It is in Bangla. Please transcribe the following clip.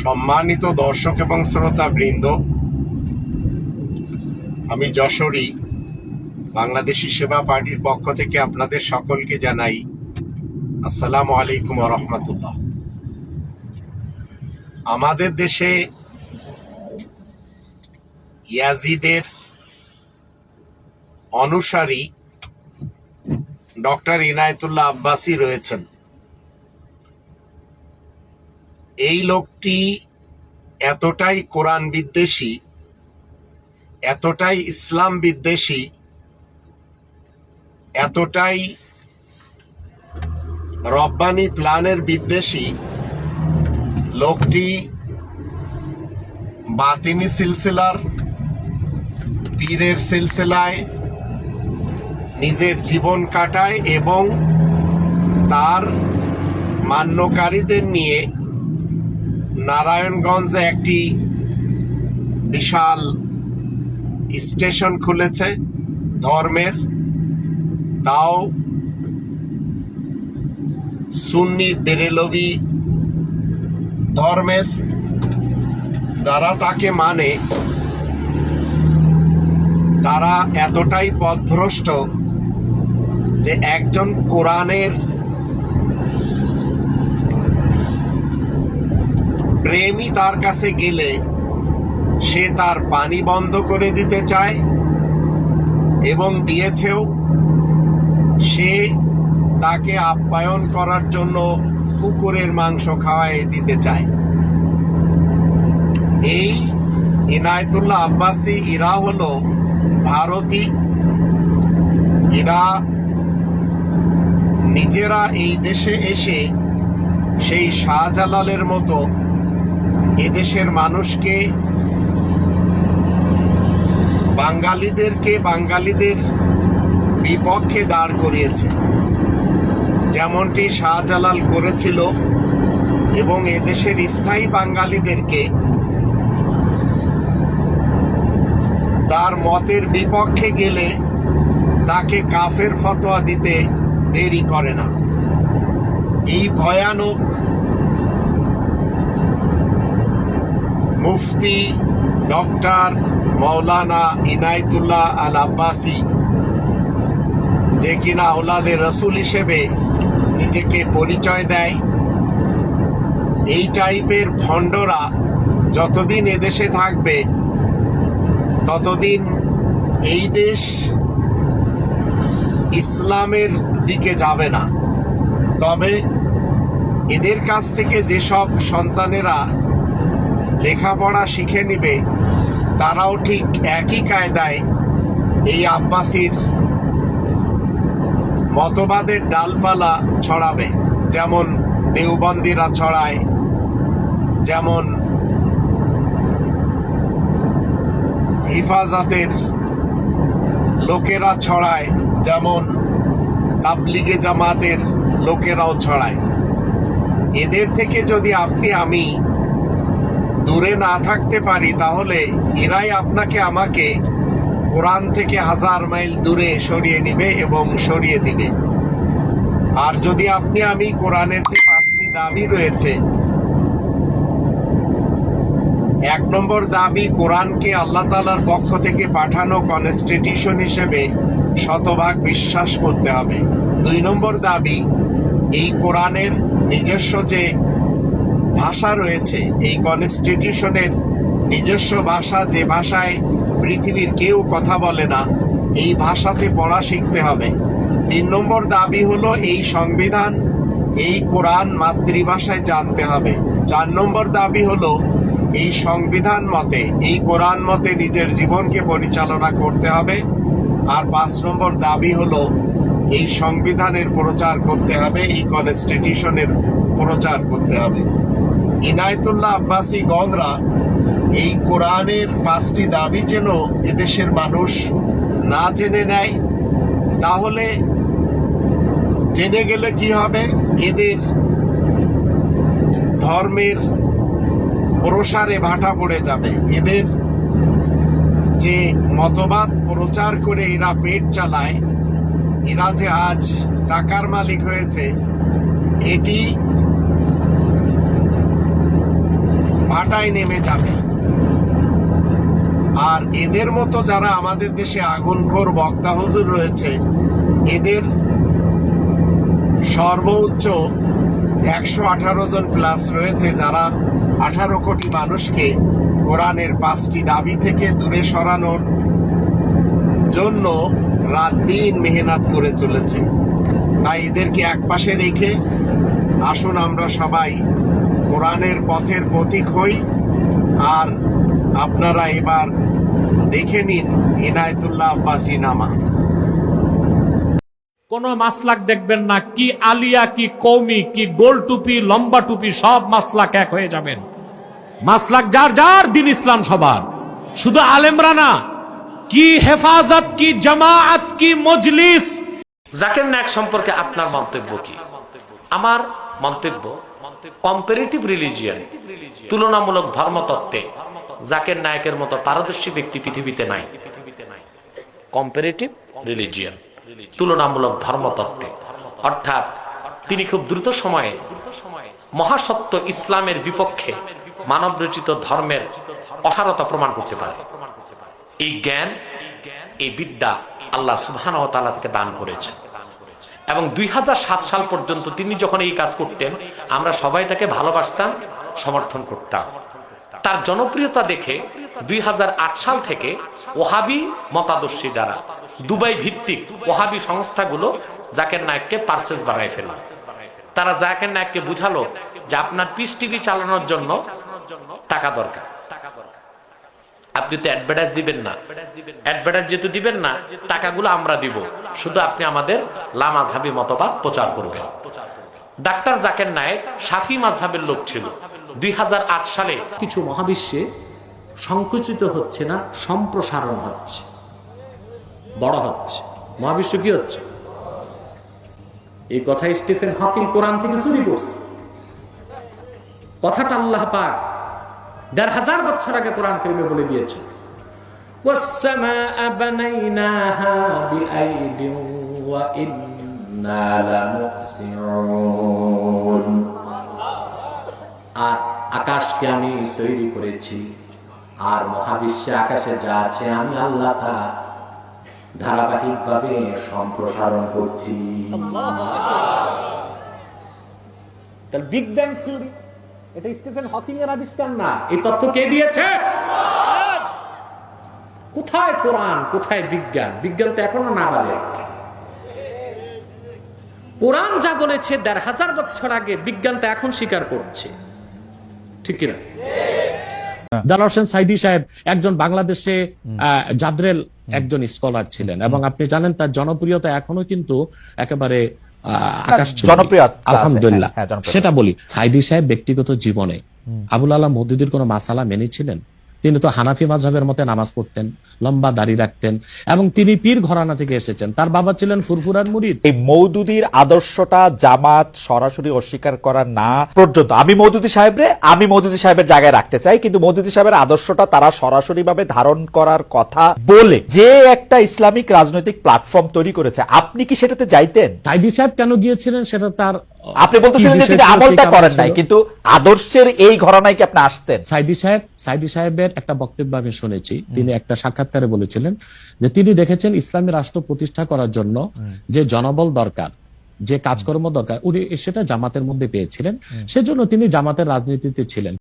সম্মানিত দর্শক এবং শ্রোতা বৃন্দ আমি যশোরী, বাংলাদেশি সেবা পার্টির পক্ষ থেকে আপনাদের সকলকে জানাই আসসালামু আলাইকুম রহমতুল্লাহ। আমাদের দেশে ইয়াজিদের অনুসারী ডক্টর ইনায়েতুল্লাহ আব্বাসী রয়েছেন। এই লোকটি এতটাই কোরআন বিদ্বেষী, এতটাই ইসলাম বিদ্বেষী, এতটাই রব্বানি প্ল্যানের বিদ্বেষী, লোকটি বাতিনি সিলসিলার, পীরের সিলসিলায় নিজের জীবন কাটায় এবং তার মান্যকারীদের নিয়ে নারায়ণগঞ্জে একটি বিশাল স্টেশন খুলেছে ধর্মের। তাও সুন্নি বেরেলভি ধর্মের। যারা তাকে মানে তারা এতটাই পথভ্রষ্ট যে একজন কোরআনের প্রেমী তার কাছে গেলে সে তার পানি বন্ধ করে দিতে চায় এবং দিয়েছেও। সে তাকে আপ্যায়ন করার জন্য কুকুরের মাংস খাওয়াই দিতে চায়। এই ইনায়তুল্লাহ আব্বাসী ইরা হল ভারতী। এরা নিজেরা এই দেশে এসে সেই শাহজালালের মতো এদেশের মানুষকে, বাঙালিদেরকে বাঙালিদের বিপক্ষে দাঁড় করিয়েছে। যেমনটি শাহজালাল করেছিল এবং এদেশের স্থায়ী বাঙালিদেরকে তার মতের বিপক্ষে গেলে তাকে কাফের ফতোয়া দিতে দেরি করে না। এই ভয়ানক মুফতি ডক্টর মৌলানা ইনায়তুল্লাহ আল আব্বাসী যে কিনা ওলাদের রসুল হিসেবে নিজেকে পরিচয় দেয়। এই টাইপের ভণ্ডরা যতদিন এদেশে থাকবে, ততদিন এই দেশ ইসলামের দিকে যাবে না। তবে এদের কাছ থেকে যেসব সন্তানেরা লেখাপড়া শিখে নিবে, তারাও ঠিক একই কায়দায় এই আব্বাসীর মতবাদের ডালপালা ছড়াবে। যেমন দেওবন্দিরা ছড়ায়, যেমন হিফাজতের লোকেরা ছড়ায়, যেমন তাবলিগে জামাতের লোকেরাও ছড়ায়। এদের থেকে যদি আপনি আমি দূরে না থাকতে পারি, তাহলে এরাই আপনাকে আমাকে কোরআন থেকে হাজার মাইল দূরে সরিয়ে নিবে এবং সরিয়ে দিবে। আর যদি আপনি আমি কোরআনের যে পাঁচটি দাবি রয়েছে, এক নম্বর দাবি কোরআনকে আল্লাহ তালার পক্ষ থেকে পাঠানো কনস্টিটিউশন হিসেবে শতভাগ বিশ্বাস করতে হবে। দুই নম্বর দাবি, এই কোরআনের নিজস্ব যে ভাষা রয়েছে। এই কনস্টিটিউশনের নিজস্ব ভাষা, যে ভাষায় পৃথিবীর কেউ কথা বলে না, এই ভাষাতে পড়া শিখতে হবে। তিন নম্বর দাবি হলো এই সংবিধান, এই কোরআন মাতৃভাষায় জানতে হবে। চার নম্বর দাবি হলো এই সংবিধান মতে, এই কোরআন মতে নিজের জীবনকে পরিচালনা করতে হবে। আর পাঁচ নম্বর দাবি হলো এই সংবিধানের প্রচার করতে হবে, এই কনস্টিটিউশনের প্রচার করতে হবে। ইনায়তুল্লাহ আব্বাসী গংরা এই কোরআনের পাঁচটি দাবি যেন এদেশের মানুষ না জেনে নেয়, তাহলে জেনে গেলে কি হবে? এদের ধর্মের প্রসারে ভাটা পড়ে যাবে। এদের যে মতবাদ প্রচার করে এরা পেট চালায়, এরা যে আজ টাকার মালিক হয়েছে, এটি ভাটায় নেমে যাবে। আর এদের মতো যারা আমাদের দেশে আগুনখোর বক্তা হুজুর রয়েছে, এদের সর্বোচ্চ একশো আঠারো জন প্লাস রয়েছে যারা আঠারো কোটি মানুষকে কোরআনের পাঁচটি দাবি থেকে দূরে সরানোর জন্য রাত দিন মেহনত করে চলেছে। তাই এদেরকে একপাশে রেখে আসুন আমরা সবাই কোরআনের পথের পথিক হই। আর আপনারা এবার দেখে নিন ইনায়তুল্লাহ আব্বাসী নামা। কোন মাসলাক দেখবেন না কি আলিয়া কি কৌমি কি গোল টুপি লম্বা টুপি সব মাসলাক এক হয়ে যাবেন। মাসলাক যার যার দিন ইসলাম সবার। শুধু আলেমরা না কি হেফাজত কি জামাআত কি মজলিস। জাকের নায়ক সম্পর্কে আপনার মন্তব্য কি? আমার মন্তব্য কম্পারেটিভ রিলিজিয়ান তুলনামূলক ধর্মতত্ত্বে, জাকের নায়কের মতো পারদর্শী ব্যক্তি পৃথিবীতে নাই। কম্পারেটিভ রিলিজিয়ান তুলনামূলক ধর্মতত্ত্বে, অর্থাৎ তিনি খুব দ্রুত সময়ে মহাসত্য ইসলামের বিপক্ষে মানব রচিত ধর্মের অসারতা প্রমাণ করতে পারে। এই জ্ঞান, এই বিদ্যা আল্লাহ সুবহান ও তাআলা থেকে দান করেছেন। এবং দুই হাজার সাত সাল পর্যন্ত তিনি যখন এই কাজ করতেন, আমরা সবাই তাকে ভালোবাসতাম, সমর্থন করতাম। তার জনপ্রিয়তা দেখে দুই হাজার আট সাল থেকে ওহাবি মতাদর্শী যারা, দুবাই ভিত্তিক ওহাবি সংস্থাগুলো জাকের নায়ককে পার্সেস বানায় ফেলল। তারা জাকের নায়ককে বুঝালো যে আপনার পিস টিভি চালানোর জন্য টাকা দরকার। আপনি তো অ্যাডভার্টাইজ দিবেন না। অ্যাডভার্টাইজ যেহেতু দিবেন না, টাকাগুলো আমরা দিব। শুধু আপনি আমাদের লামাঝাবি মতবাদ প্রচার করবেন। ডাক্তার জাকের নায়েক সাফি মাঝহাবের লোক ছিল। দুই সালে কিছু মহাবিশ্বে সংকুচিত হচ্ছে না, সম্প্রসারণ হচ্ছে। বড় হচ্ছে। মহাবিশ্ব কি হচ্ছে? এই কথা স্টিফেন হকিং কোরআন থেকে চুরি করছে। কথাটা আল্লাহ পাক দেড় হাজার বছর আগে কোরআন কেমে বলে দিয়েছে আর আকাশকে আমি তৈরি করেছি আর মহাবিশ্বে আকাশে যা আছে আমি আল্লাহ তা ধারাবাহিক ভাবে সম্প্রসারণ করছি। বিগ ব্যাং থিওরি এটা স্টিফেন হকিং এর আবিষ্কার না। এই তথ্য কে দিয়েছে? কোথায় কোরআন? কোথায় বিজ্ঞান? বিজ্ঞান তো এখনও না বলে। কোরআন যা বলেছে, দেড় হাজার বছর আগে বিজ্ঞান এখন স্বীকার করছে। ঠিক কিনা? হোসেন সাইদি সাহেব একজন বাংলাদেশে জাদ্রেল একজন স্কলার ছিলেন। এবং আপনি জানেন তার জনপ্রিয়তা এখনও কিন্তু একেবারে আকাশ। আলহামদুলিল্লাহ হ্যাঁ, হ্যাঁ। সেটা বলি সাইদি সাহেব ব্যক্তিগত জীবনে আবুল আলাহ মহুদির কোন মাসালা মেনেছিলেন তিনি তো হানাফি মাঝহের মতে নামাজ পড়তেন লম্বা দাড়ি রাখতেন এবং তিনি পীর ঘরানা থেকে এসেছেন। তার বাবা ছিলেন ফুরফুরার মুরিদ। এই মৌদুদির আদর্শটা জামাত সরাসরি অস্বীকার করা না পর্যন্ত। আমি মৌদুদি সাহেবরে আমি মৌদুদি সাহেবের জায়গায় রাখতে চাই কিন্তু মৌদুদি সাহেবের আদর্শটা তারা সরাসরি ভাবে ধারণ করার কথা বলে যে একটা ইসলামিক রাজনৈতিক প্ল্যাটফর্ম তৈরি করেছে। আপনি কি সেটাতে যাইতেন? সাইদি সাহেব কেন গিয়েছিলেন সেটা তার আপনি বলতেছিলেন যে তিনি আমলটা করেন নাই কিন্তু আদর্শের এই ঘরানায় কি আপনি আসতেন? সাইদি সাহেব সাইদি সাহেবের একটা বক্তব্য আমি শুনেছি। তিনি একটা সাক্ষাৎকারে বলেছিলেন যে তিনি দেখেছেন ইসলামী রাষ্ট্র প্রতিষ্ঠা করার জন্য যে জনবল দরকার যে কাজকর্ম দরকার উনি সেটা জামাতের মধ্যে পেয়েছিলেন। সেজন্য তিনি জামাতের রাজনীতিতে ছিলেন।